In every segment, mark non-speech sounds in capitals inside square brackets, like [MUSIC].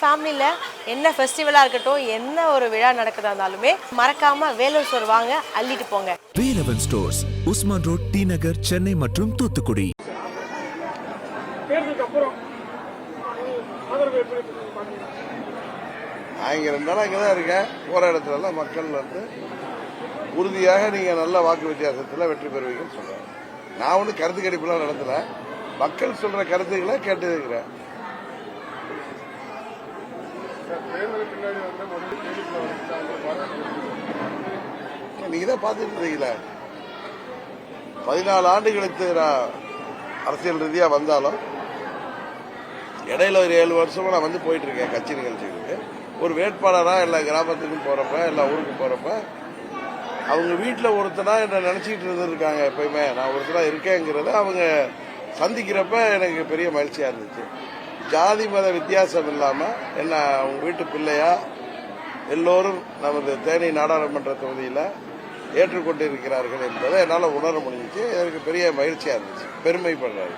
ஃபேமிலியில் என்ன ஃபெஸ்டிவலாக இருக்கட்டும் என்ன ஒரு விழா நடக்குதா இருந்தாலுமே மறக்காமல் வேலூர் ஸ்டோர் வாங்க அள்ளிட்டு போங்க. Velavan stores Usman road T Nagar Chennai மற்றும் தூத்துக்குடி. ரெண்டு நாளாக இங்கே தான் இருக்கேன். போகிற இடத்துலலாம் மக்கள் வந்து உறுதியாக நீங்கள் நல்ல வாக்கு வித்தியாசத்தில் வெற்றி பெறுவீங்கன்னு சொல்கிறேன் நான் ஒன்றும் கருத்து கணிப்புலாம் நடத்தல. மக்கள் சொல்கிற கருத்துக்களை கேட்டுக்கிறேன். பின்னாடி வந்து வந்து நீங்கள் தான் பார்த்துட்டு பதினாலு ஆண்டு கழித்து நான் அரசியல் ரீதியாக வந்தாலும் இடையில ஒரு ஏழு வருஷமா நான் வந்து போயிட்டு இருக்கேன் கட்சி நிகழ்ச்சிகளுக்கு. ஒரு வேட்பாளராக எல்லா கிராமத்துக்கும் போகிறப்ப எல்லா ஊருக்கு போகிறப்ப அவங்க வீட்டில் ஒருத்தனா என்ன நினச்சிக்கிட்டு இருந்திருக்காங்க எப்பயுமே. நான் ஒருத்தனா இருக்கேங்கிறத அவங்க சந்திக்கிறப்ப எனக்கு பெரிய மகிழ்ச்சியாக இருந்துச்சு. ஜாதி மத வித்தியாசம் இல்லாமல் என்ன அவங்க வீட்டு பிள்ளையா? எல்லோரும் நமது தேனி நாடாளுமன்ற தொகுதியில் ஏற்றுக்கொண்டிருக்கிறார்கள் என்பதை என்னால் உணர முடிஞ்சிச்சு. எனக்கு பெரிய மகிழ்ச்சியாக இருந்துச்சு. பெருமைப்படுறாரு.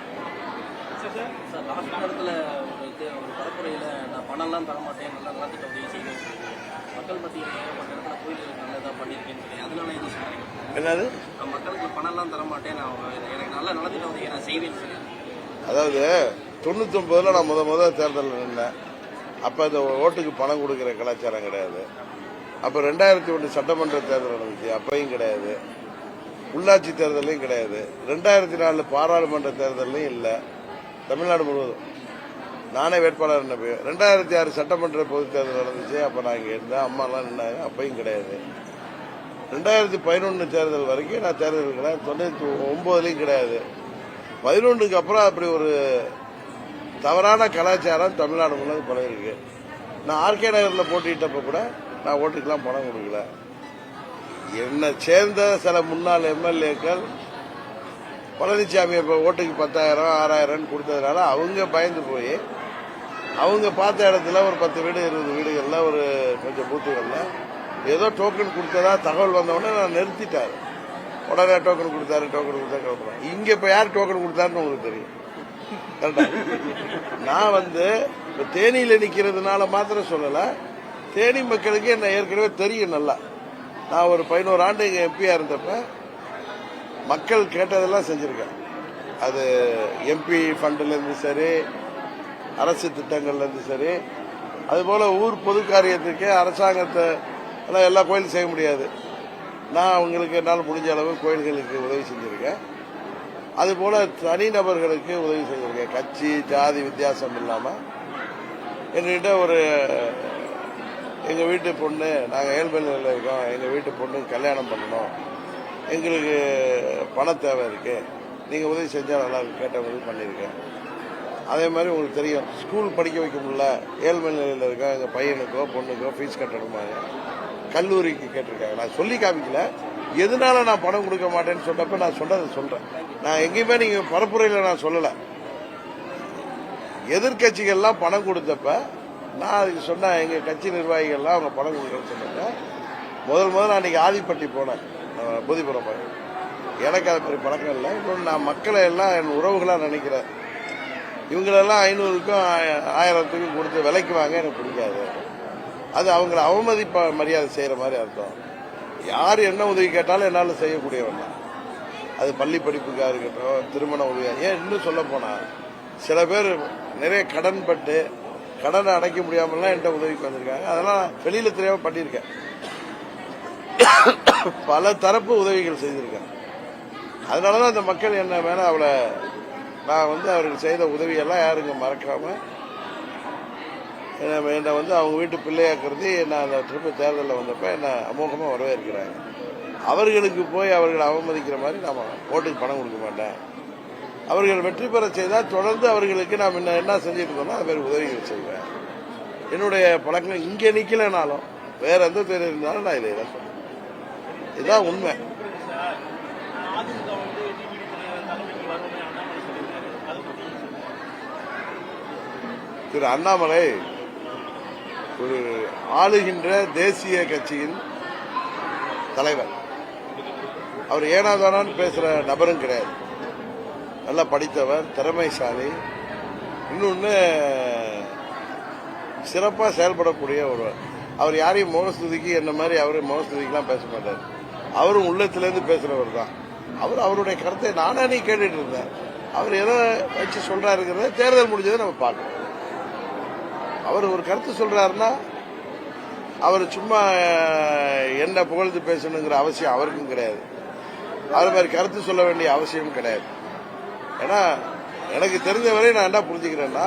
என்னது? மக்களுக்கு பணம்லாம் தர மாட்டேன் நான் எனக்கு நல்ல நலத்திட்ட உதவி நான் செய்வேன்னு சொல்லி. அதாவது தொண்ணூத்தொன்பதுல நான் முத முத தேர்தலில் நின்றேன் அப்போ இந்த ஓட்டுக்கு பணம் கொடுக்குற கலாச்சாரம் கிடையாது. அப்போ ரெண்டாயிரத்தி ஒன்று சட்டமன்ற தேர்தல் நடந்துச்சு அப்பையும் கிடையாது. உள்ளாட்சி தேர்தலையும் கிடையாது. ரெண்டாயிரத்தி நாலு பாராளுமன்ற தேர்தலையும் இல்லை. தமிழ்நாடு முழுவதும். நானே வேட்பாளர் நினைப்பு ரெண்டாயிரத்தி ஆறு சட்டமன்ற பொதுத் தேர்தல் நடந்துச்சு அப்போ நான் இங்கே இருந்தேன். அம்மாலாம் நின்னாங்க அப்பையும் கிடையாது. ரெண்டாயிரத்தி பதினொன்று தேர்தல் வரைக்கும் நான் தேர்தல் கிடையாது தொண்ணூற்றி ஒன்பதுலையும் கிடையாது. பதினொன்றுக்கு அப்புறம் அப்படி ஒரு தவறான கலாச்சாரம் தமிழ்நாடு முழுவதும் பழகிருக்கு நான் ஆர்கே நகரில் போட்டியிட்டப்ப கூட நான் ஓட்டுக்கெல்லாம் பணம் கொடுக்கல. என்னை சேர்ந்த சில முன்னாள் எம்எல்ஏக்கள் பழனிசாமி இப்போ ஓட்டுக்கு பத்தாயிரம் ஆறாயிரம் கொடுத்ததுனால அவங்க பயந்து போய் அவங்க பார்த்த இடத்துல ஒரு பத்து வீடு இருபது வீடுகளில் ஒரு கொஞ்சம் பூத்துகளில் ஏதோ டோக்கன் கொடுத்ததா தகவல் வந்தவுடனே நான் நிறுத்திட்டாரு உடனே டோக்கன் கொடுத்தாரு டோக்கன் கொடுத்தா கிளம்புறேன் இங்கே இப்போ யார் டோக்கன் கொடுத்தாருன்னு உங்களுக்கு தெரியும். [LAUGHS] நான் வந்து இப்போ தேனியில நிக்கிறதுனால மாத்திரம் சொல்லல. தேனி மக்களுக்கு என்ன ஏற்கனவே தெரியும் நல்லா. நான் ஒரு பதினோரு ஆண்டு இங்கே எம்பியா இருந்தப்ப மக்கள் கேட்டதெல்லாம் செஞ்சிருக்கேன். அது எம்பி ஃபண்டுல இருந்து சரி அரசு திட்டங்கள்ல இருந்து சரி அதுபோல ஊர் பொது காரியத்துக்கு அரசாங்கத்தை எல்லாம் எல்லா கோயிலும் செய்ய முடியாது. நான் அவங்களுக்கு என்னால் முடிஞ்ச அளவு கோயில்களுக்கு உதவி செஞ்சிருக்கேன். அதுபோல் தனிநபர்களுக்கு உதவி செய்திருக்கேன். கட்சி ஜாதி வித்தியாசம் இல்லாமல் எங்ககிட்ட ஒரு எங்கள் வீட்டு பொண்ணு நாங்கள் ஏழ்மையில் இருக்கோம். எங்கள் வீட்டு பொண்ணு கல்யாணம் பண்ணணும். எங்களுக்கு பண தேவை இருக்கு. நீங்கள் உதவி செஞ்சால் நல்லா இருக்கும். கேட்ட உதவி பண்ணியிருக்கேன். அதே மாதிரி உங்களுக்கு தெரியும் ஸ்கூல் படிக்க வைக்க முடியல. ஏழ்மை நிலையில் இருக்கோம் எங்கள் பையனுக்கோ பொண்ணுக்கோ ஃபீஸ் கட்டணுமாங்க. கல்லூரிக்கு கேட்டிருக்காங்க. நான் சொல்லி காமிக்கல. எதனால நான் பணம் கொடுக்க மாட்டேன்னு சொன்னப்ப நான் சொன்னதை சொல்றேன். நான் எங்கேயுமே நீங்க பரப்புரையில் நான் சொல்லலை. எதிர்கட்சிகள்லாம் பணம் கொடுத்தப்ப நான் அதுக்கு சொன்னேன் எங்கள் கட்சி நிர்வாகிகள்லாம் அவங்க பணம் கொடுக்குறேன்னு சொன்னாங்க. முதல் முதல் நான் இன்றைக்கி ஆதிப்பட்டி போனேன். போதிபுரம் புதிப்புறம் எனக்கு அது பெரிய பழக்கம் இல்லை. இன்னொன்று நான் மக்களை எல்லாம் என் உறவுகளாக நினைக்கிறேன். இவங்களெல்லாம் ஐநூறுக்கும் ஆயிரத்துக்கும் கொடுத்து விலைக்கு வாங்க எனக்கு பிடிக்காது. அது அவங்கள அவமதிப்ப மரியாதை செய்கிற மாதிரி அர்த்தம். யார் என்ன உதவி கேட்டாலும் என்னால் செய்யக்கூடியவன் தான். அது பள்ளி படிப்புக்காக இருக்கட்டும் திருமண உதவியாக ஏன் இன்னும் சொல்ல போனால் சில பேர் நிறைய கடன் பட்டு கடனை அடைக்க முடியாமலாம் என்கிட்ட உதவிக்கு வந்திருக்காங்க. அதெல்லாம் வெளியில் தெரியாம பண்ணியிருக்கேன். பல தரப்பு உதவிகள் செய்திருக்கேன். அதனாலதான் அந்த மக்கள் என்ன மேல அவளை நான் வந்து அவர்கள் செய்த உதவியெல்லாம் யாருங்க மறக்காம என்னை வந்து அவங்க வீட்டு பிள்ளையாக்குறது என்ன அந்த ட்ரிப்பு தேர்தலில் வந்தப்ப என்ன அமோகமாக வரவேற்கிறாங்க. அவர்களுக்கு போய் அவர்களை அவமதிக்கிற மாதிரி நாம ஓட்டுக்கு பணம் கொடுக்க மாட்டேன். அவர்கள் வெற்றி பெற செய்தால் தொடர்ந்து அவர்களுக்கு நாம் என்ன என்ன செஞ்சுட்டு இருக்கோமோ அது மாதிரி உதவிகள் செய்வேன். என்னுடைய பழக்கம் இங்கே நிற்கலைனாலும் வேற எந்த தேர்தல் இருந்தாலும் நான் இதை தான் சொல்றேன். இதுதான் உண்மை. திரு அண்ணாமலை ஒரு ஆளுகின்ற தேசிய கட்சியின் தலைவர். அவர் ஏனாதானான்னு பேசுற நபரும் கிடையாது. நல்லா படித்தவர் திறமைசாலி. இன்னொன்னு சிறப்பாக செயல்படக்கூடிய ஒருவர். அவர் யாரையும் முகஸ்துதிக்கு என்ன மாதிரி அவர் முகஸ்துதிக்கெல்லாம் பேச மாட்டார். அவரும் உள்ளத்திலேருந்து பேசுறவர் தான். அவர் அவருடைய கருத்தை நானே நீ கேட்டுட்டு இருந்தேன். அவர் எதை வச்சு சொல்றாருங்கிறத தேர்தல் முடிஞ்சதை நம்ம பார்க்கணும். அவர் ஒரு கருத்து சொல்றாருன்னா அவர் சும்மா என்ன புகழ்ந்து பேசணுங்கிற அவசியம் அவருக்கும் கிடையாது. அது மாதிரி கருத்து சொல்ல வேண்டிய அவசியம் கிடையாது. ஏன்னா எனக்கு தெரிஞ்சவரை நான் என்ன புரிஞ்சுக்கிறேன்னா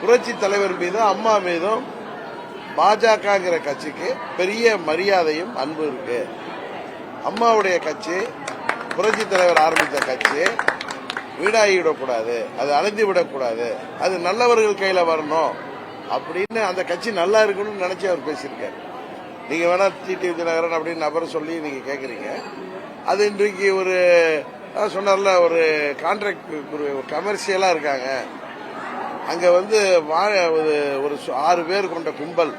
புரட்சி தலைவர் மீதும் அம்மா மீதும் பாஜகங்கிற கட்சிக்கு பெரிய மரியாதையும் அன்பு இருக்கு. அம்மாவுடைய கட்சி புரட்சி தலைவர் ஆரம்பித்த கட்சி வீடாகி விடக்கூடாது அது அழிந்து விடக்கூடாது அது நல்லவர்கள் கையில வரணும் அப்படின்னு அந்த கட்சி நல்லா இருக்கணும்னு நினைச்சு அவர் பேசியிருக்காரு. நீங்க வேணா டிடி தினகரன் அப்படின்னு நபர் சொல்லி நீங்க கேக்குறீங்க. அது இன்றைக்கு ஒரு சொன்னார்ல ஒரு கான்ட்ராக்ட் ஒரு கமர்ஷியலாக இருக்காங்க. அங்கே வந்து வாழ ஒரு ஒரு சு- ஆறு பேர் கொண்ட கும்பல்.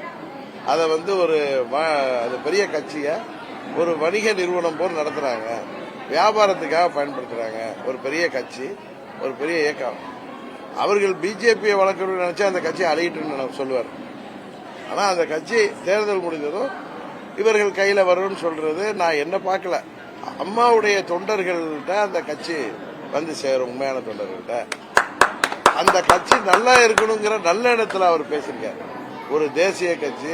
அதை வந்து ஒரு வா- அது பெரிய கட்சியை ஒரு வணிக நிறுவனம் போல் நடத்துகிறாங்க வியாபாரத்துக்காக பயன்படுத்துகிறாங்க ஒரு பெரிய கட்சி ஒரு பெரிய இயக்கம். அவர்கள் பிஜேபியை வளர்க்கணும்னு நினச்சா அந்த கட்சி அழியிட்டுன்னு நான் சொல்லுவார் ஆனால் அந்த கட்சி தேர்தல் முடிந்ததும் இவர்கள் கையில் வரும்னு சொல்கிறது நான் என்ன பார்க்கல. அம்மாவுடைய தொண்டர்கள்ட்ட அந்த கட்சி வந்து சேரும் உண்மையான தொண்டர்கள்ட்ட. அந்த கட்சி நல்லா இருக்கணுங்கிற நல்ல இடத்துல அவர் பேசியிருக்காரு. ஒரு தேசிய கட்சி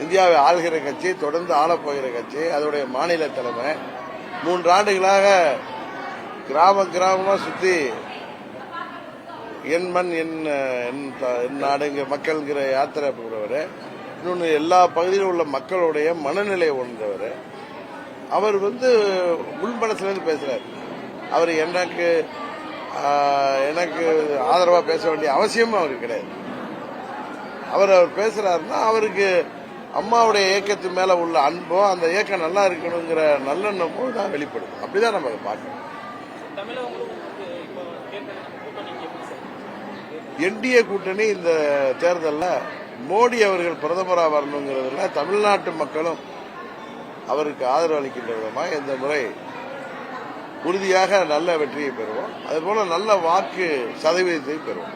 இந்தியாவை ஆள்கிற கட்சி தொடர்ந்து ஆளப்போகிற கட்சி அதோடைய மாநில தலைமை. மூன்று ஆண்டுகளாக கிராம கிராமமாக சுற்றி என் மண் என் என் த- என் நாடுங்க மக்கள்ங்கிற யாத்திரை போகிறவர் இன்னொன்று எல்லா பகுதியிலும் உள்ள மக்களுடைய மனநிலையை உணர்ந்தவர் அவர் வந்து உள்மனசுலேருந்து பேசுகிறார் அவர் எனக்கு எனக்கு ஆதரவாக பேச வேண்டிய அவசியமும் அவருக்கு கிடையாது. அவர் அவர் பேசுகிறாருன்னா அவருக்கு அம்மாவுடைய இயக்கத்து மேலே உள்ள அன்போ அந்த இயக்கம் நல்லா இருக்கணுங்கிற நல்லெண்ணமோ தான் வெளிப்படும். அப்படிதான் நம்ம அதை பார்க்கணும். என்டிஏ கூட்டணி இந்த தேர்தலில் மோடி அவர்கள் பிரதமராக வரணுங்கிறதுல தமிழ்நாட்டு மக்களும் அவருக்கு ஆதரவு அளிக்கின்ற விதமாக இந்த முறை உறுதியாக நல்ல வெற்றியை பெறுவோம். அதுபோல நல்ல வாக்கு சதவீதத்தை பெறுவோம்.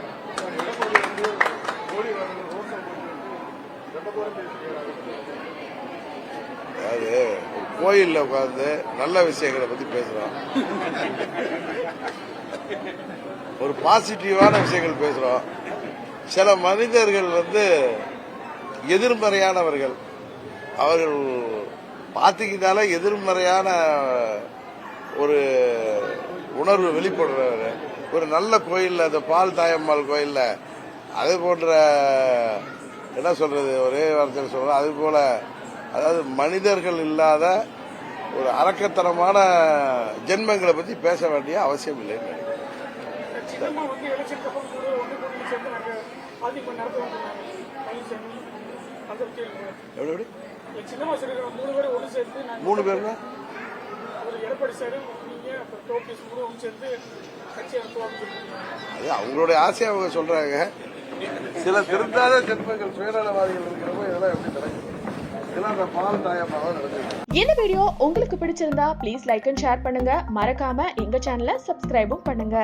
அது கோயிலில் அதாவது உட்கார்ந்து நல்ல விஷயங்களை பத்தி பேசுறோம். ஒரு பாசிட்டிவான விஷயங்கள் பேசுறோம். சில மனிதர்கள் வந்து எதிர்மறையானவர்கள். அவர்கள் பார்த்துக்கிட்டாலே எதிர்மறையான ஒரு உணர்வு வெளிப்படுறவர் ஒரு நல்ல கோயில்ல அந்த பால் தாயம்மாள் கோயில்ல அது போன்ற என்ன சொல்றது ஒரே வார்த்தையில் சொல்றோம் அது போல அதாவது மனிதர்கள் இல்லாத ஒரு அரக்கத்தனமான ஜென்மங்களை பத்தி பேச வேண்டிய அவசியம் இருக்கு எப்படி மூணு நடத்துவாங்க அது அவங்களுடைய ஆசையை அவங்க சொல்றாங்க. சில திருந்தாத ஜென்மங்கள் சுயநலவாதிகள் இருக்கிறப்போ இதெல்லாம் எப்படி நடக்குது? இந்த வீடியோ உங்களுக்கு பிடிச்சிருந்தா ப்ளீஸ் லைக் அண்ட் ஷேர் பண்ணுங்க. மறக்காம எங்க சேனலை சப்ஸ்கிரைபும் பண்ணுங்க.